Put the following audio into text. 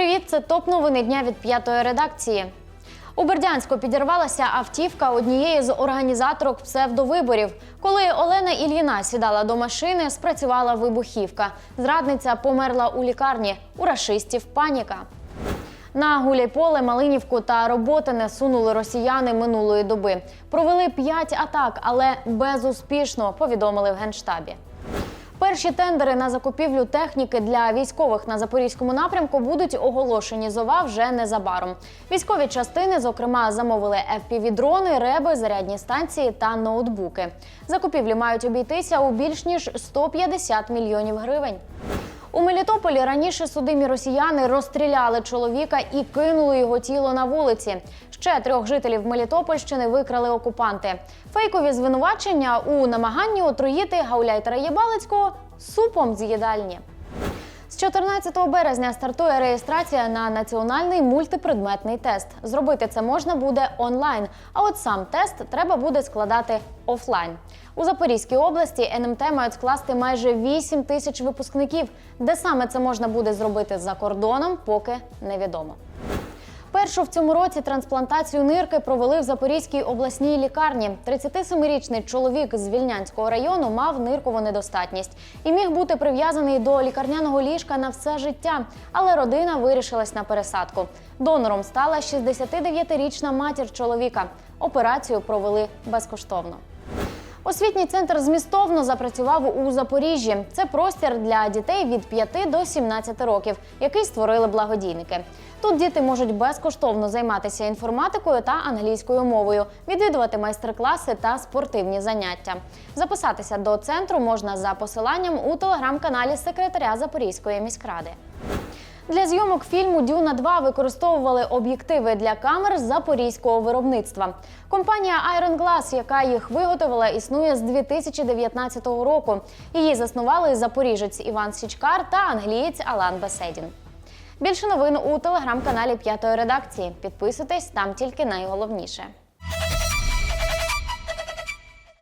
Привіт, це топ новини дня від п'ятої редакції. У Бердянську підірвалася автівка однієї з організаторок псевдовиборів. Коли Олена Ільїна сідала до машини, спрацювала вибухівка. Зрадниця померла у лікарні. У рашистів паніка. На Гуляйполе, Малинівку та Роботине сунули росіяни минулої доби. Провели п'ять атак, але безуспішно, повідомили в генштабі. Перші тендери на закупівлю техніки для військових на запорізькому напрямку будуть оголошені зова вже незабаром. Військові частини, зокрема, замовили FPV-дрони, реби, зарядні станції та ноутбуки. Закупівлі мають обійтися у більш ніж 150 мільйонів гривень. У Мелітополі раніше судимі росіяни розстріляли чоловіка і кинули його тіло на вулиці. Ще трьох жителів Мелітопольщини викрали окупанти. Фейкові звинувачення у намаганні отруїти гауляйтера Єбалицького супом з їдальні. З 14 березня стартує реєстрація на національний мультипредметний тест. Зробити це можна буде онлайн, а от сам тест треба буде складати офлайн. У Запорізькій області НМТ мають скласти майже 8 тисяч випускників. Де саме це можна буде зробити за кордоном, поки невідомо. Першу в цьому році трансплантацію нирки провели в Запорізькій обласній лікарні. 37-річний чоловік з Вільнянського району мав ниркову недостатність і міг бути прив'язаний до лікарняного ліжка на все життя. Але родина вирішилась на пересадку. Донором стала 69-річна матір чоловіка. Операцію провели безкоштовно. Освітній центр змістовно запрацював у Запоріжжі. Це простір для дітей від 5 до 17 років, який створили благодійники. Тут діти можуть безкоштовно займатися інформатикою та англійською мовою, відвідувати майстер-класи та спортивні заняття. Записатися до центру можна за посиланням у телеграм-каналі секретаря Запорізької міськради. Для зйомок фільму Дюна 2 використовували об'єктиви для камер запорізького виробництва. Компанія Iron Glass, яка їх виготовила, існує з 2019 року. Її заснували запоріжець Іван Січкар та англієць Алан Беседін. Більше новин у телеграм-каналі П'ятої редакції. Підписуйтесь там тільки найголовніше.